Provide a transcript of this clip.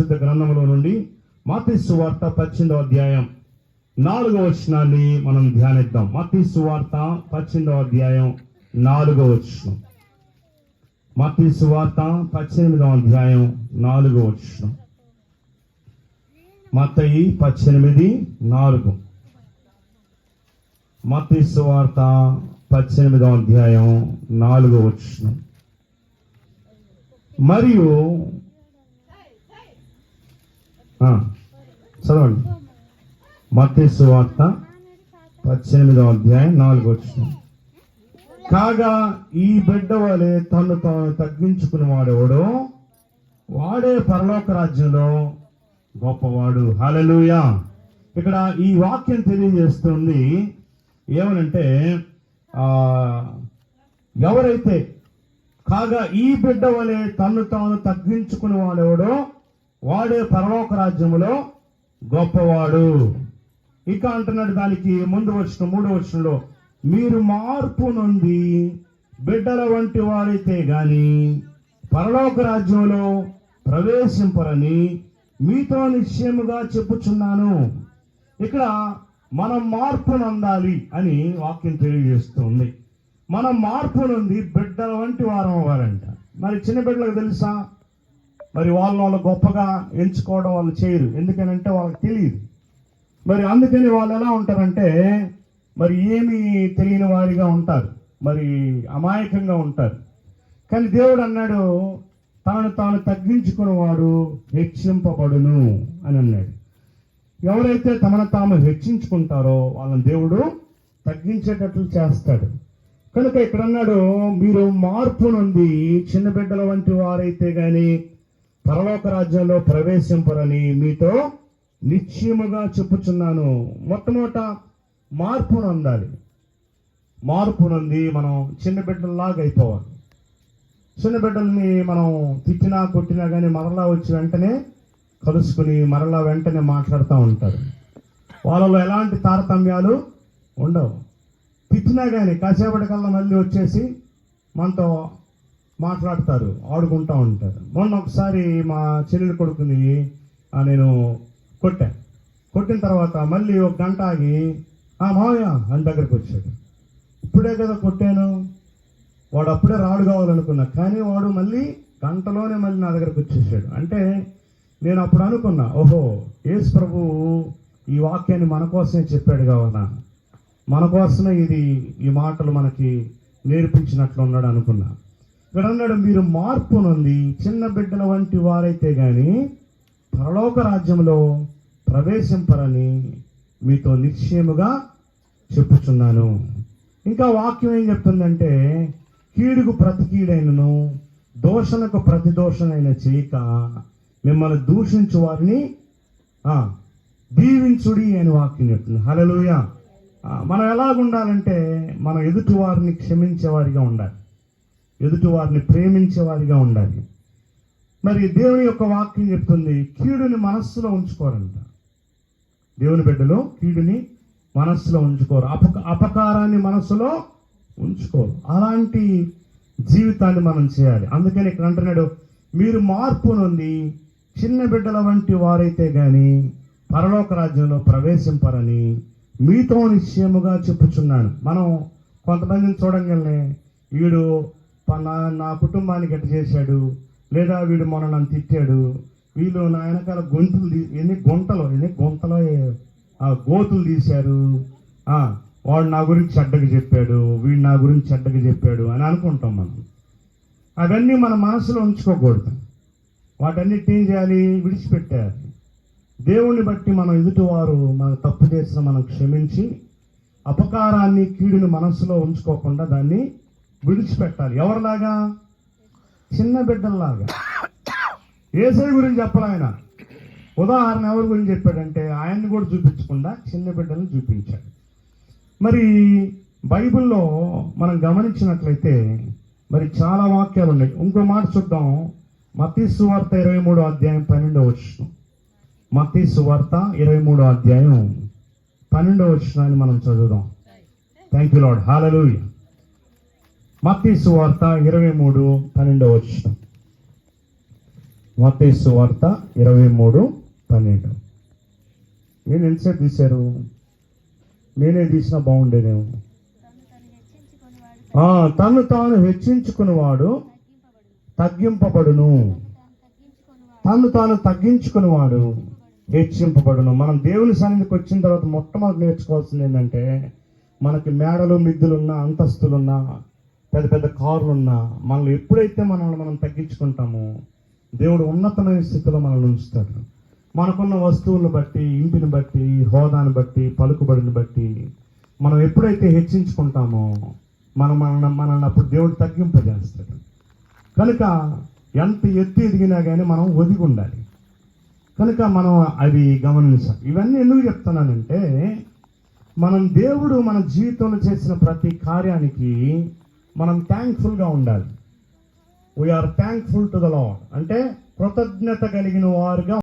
పరిశుద్ధ గ్రంథంలో నుండి మాతీసు వార్త పద్దెనిమిదవ అధ్యాయం. నాలుగవ వచనాన్ని మనం ధ్యానిద్దాం. మత్తయి వార్త పద్దెనిమిదవ అధ్యాయం నాలుగవ వచనం. మత్తయి వార్త పద్దెనిమిదవ అధ్యాయం నాలుగవ వచనం. మతయి పద్దెనిమిది నాలుగు. మతీసు వార్త పద్దెనిమిదవ అధ్యాయం నాలుగవ వచనం. మరియు చదవండి. మత్తయి వార్త పద్దెనిమిదవ అధ్యాయం నాలుగు వచ్చిన కాగా ఈ బిడ్డ వలె తను తాను తగ్గించుకుని వాడెవడో? వాడే పరలోక రాజ్యంలో గొప్పవాడు. హలలుయా ఇక్కడ ఈ వాక్యం తెలియజేస్తుంది ఏమనంటే ఎవరైతే కాగా ఈ బిడ్డ వలె తను తాను తగ్గించుకుని వాడెవడో వాడే పరలోక రాజ్యములో గొప్పవాడు. ఇక అంటున్నాడు దానికి ముందు వచ్చిన మూడో వచ్చినలో మీరు మార్పు నుండి బిడ్డల వంటి వారైతే గాని పరలోక రాజ్యంలో ప్రవేశింపరని మీతో నిశ్చయముగా చెప్పుచున్నాను. ఇక్కడ మనం మార్పు నొందాలి అని వాక్యం తెలియజేస్తుంది. మనం మార్పు నుండి బిడ్డల వంటి వారం అవ్వాలంట మరి చిన్న బిడ్డలకు తెలుసా? మరి వాళ్ళని వాళ్ళు గొప్పగా ఎంచుకోవడం వాళ్ళు చేయరు. ఎందుకనంటే వాళ్ళకి తెలియదు. మరి అందుకని వాళ్ళు ఎలా ఉంటారంటే మరి ఏమి తెలియని వారిగా ఉంటారు. మరి అమాయకంగా ఉంటారు. కానీ దేవుడు అన్నాడు తాను తాను తగ్గించుకున్నవాడు హెచ్చింపబడును అని అన్నాడు. ఎవరైతే తమను తాము హెచ్చించుకుంటారో వాళ్ళని దేవుడు తగ్గించేటట్లు చేస్తాడు. కనుక ఇక్కడ అన్నాడు మీరు మార్పు నుండి చిన్న బిడ్డల వంటి వారైతే కానీ పరలోక రాజ్యంలో ప్రవేశింపరని మీతో నిశ్చయముగా చెప్పుచున్నాను. మొట్టమొదట మార్పును అందాలి. మార్పునంది మనం చిన్న బిడ్డల్లాగా అయిపోవాలి. చిన్న బిడ్డల్ని మనం తిట్టినా కొట్టినా కానీ మరలా వచ్చి వెంటనే కలుసుకుని మరలా వెంటనే మాట్లాడుతూ ఉంటారు. వాళ్ళలో ఎలాంటి తారతమ్యాలు ఉండవు. తిట్టినా కానీ కాసేపటికల్లా మళ్ళీ వచ్చేసి మనతో మాట్లాడతారు ఆడుకుంటూ ఉంటారు. మొన్న ఒకసారి మా చెల్లెలు కొడుకుని నేను కొట్టా. కొట్టిన తర్వాత మళ్ళీ ఒక గంట ఆగి ఆ మావయ్య అని దగ్గరకు వచ్చాడు. ఇప్పుడే కదా కొట్టాను. వాడు అప్పుడే రాడు కావాలనుకున్నా కానీ వాడు మళ్ళీ గంటలోనే మళ్ళీ నా దగ్గరకు వచ్చేసాడు. అంటే నేను అప్పుడు అనుకున్నా ఓహో యేసు ప్రభు ఈ వాక్యాన్ని మన కోసమే చెప్పాడు కావాలా? మన కోసమే ఇది ఈ మాటలు మనకి నేర్పించినట్లు ఉన్నాడు అనుకున్నా. ఇక్కడ అన్నాడు మీరు మార్పు నుండి చిన్న బిడ్డల వంటి వారైతే కానీ పరలోక రాజ్యంలో ప్రవేశింపరని మీతో నిశ్చయముగా చెప్పుచున్నాను. ఇంకా వాక్యం ఏం చెప్తుందంటే కీడుకు ప్రతి కీడైనను దోషణకు ప్రతి దోషణైన చేయక మిమ్మల్ని దూషించు వారిని దీవించుడి అని వాక్యం చెప్తుంది. హలలుయ మనం ఎలాగుండాలంటే మనం ఎదుటి వారిని క్షమించే వారిగా ఉండాలి. ఎదుటి వారిని ప్రేమించే వారిగా ఉండాలి. మరి దేవుని యొక్క వాక్యం చెప్తుంది కీడుని మనస్సులో ఉంచుకోరంట. దేవుని బిడ్డలు కీడుని మనస్సులో ఉంచుకోరు. అపక అపకారాన్ని మనస్సులో ఉంచుకోరు. అలాంటి జీవితాన్ని మనం చేయాలి. అందుకని ఇక్కడ అంటున్నాడు మీరు మార్పు నుండి చిన్న బిడ్డల వంటి వారైతే కానీ పరలోక రాజ్యంలో ప్రవేశింపరని మీతో నిశ్చయముగా చెప్పుచున్నాను. మనం కొంతమందిని చూడంగానే వీడు నా నా కుటుంబానికి గట్టి చేశాడు. లేదా వీడు మొన్న నన్ను తిట్టాడు. వీళ్ళు నా వెనకాల గొంతులు ఎన్ని గుంటలు ఎన్ని గుంతలో ఆ గోతులు తీశారు. వాడు నా గురించి చెడ్డగా చెప్పాడు. వీడు నా గురించి చెడ్డగా చెప్పాడు అని అనుకుంటాం మనం. అవన్నీ మన మనసులో ఉంచుకోకూడదు. వాటన్నిటి ఏం చేయాలి? విడిచిపెట్టాలి దేవుణ్ణి బట్టి మనం ఎదుటివారు మన తప్పు చేసిన మనం క్షమించి అపకారాన్ని కీడుని మనసులో ఉంచుకోకుండా దాన్ని విడిచిపెట్టాలి. ఎవరిలాగా? చిన్న బిడ్డల్లాగా. ఏసై గురించి చెప్పాలి ఆయన? ఉదాహరణ ఎవరి గురించి చెప్పాడంటే ఆయన్ని కూడా చూపించకుండా చిన్న బిడ్డలను చూపించాడు. మరి బైబిల్లో మనం గమనించినట్లయితే మరి చాలా వాక్యాలు ఉన్నాయి. ఇంకో మాట చూద్దాం. మతీ సువార్త ఇరవై మూడో అధ్యాయం పన్నెండో వచ్చిన మతీ సువార్త ఇరవై మూడో అధ్యాయం పన్నెండో వచ్చినాన్ని మనం చదువుదాం. థ్యాంక్ యూ లాడ్ హాలూయ మత్తీసు వార్త ఇరవై మూడు పన్నెండవ వచ్చిన మతేసు వార్త ఇరవై మూడు పన్నెండు. నేను ఎంతసేపు తీశారు? నేనే తీసినా బాగుండేనేమో తను తాను హెచ్చించుకునేవాడు తగ్గింపబడును. తను తాను తగ్గించుకునేవాడు హెచ్చింపబడును. మనం దేవుని సన్నిధికి వచ్చిన తర్వాత మొట్టమొదటి నేర్చుకోవాల్సింది ఏంటంటే మనకి మేడలు మిద్దులున్నా అంతస్తులున్నా పెద్ద పెద్ద కార్లు ఉన్నా మనల్ని ఎప్పుడైతే మనల్ని మనం తగ్గించుకుంటామో దేవుడు ఉన్నతమైన స్థితిలో మనల్ని ఉంచుతాడు. మనకున్న వస్తువులను బట్టి ఇంటిని బట్టి హోదాని బట్టి పలుకుబడిని బట్టి మనం ఎప్పుడైతే హెచ్చించుకుంటామో మనం మనల్ని మనల్ని అప్పుడు దేవుడు తగ్గింపజేస్తాడు. కనుక ఎంత ఎత్తు ఎదిగినా కానీ మనం ఒదిగి ఉండాలి. కనుక మనం అవి గమనించాలి. ఇవన్నీ ఎందుకు చెప్తున్నానంటే మనం దేవుడు మన జీవితంలో చేసిన ప్రతి కార్యానికి మనం థ్యాంక్ఫుల్గా ఉండాలి. We are thankful to the lord అంటే కృతజ్ఞత కలిగిన వారుగా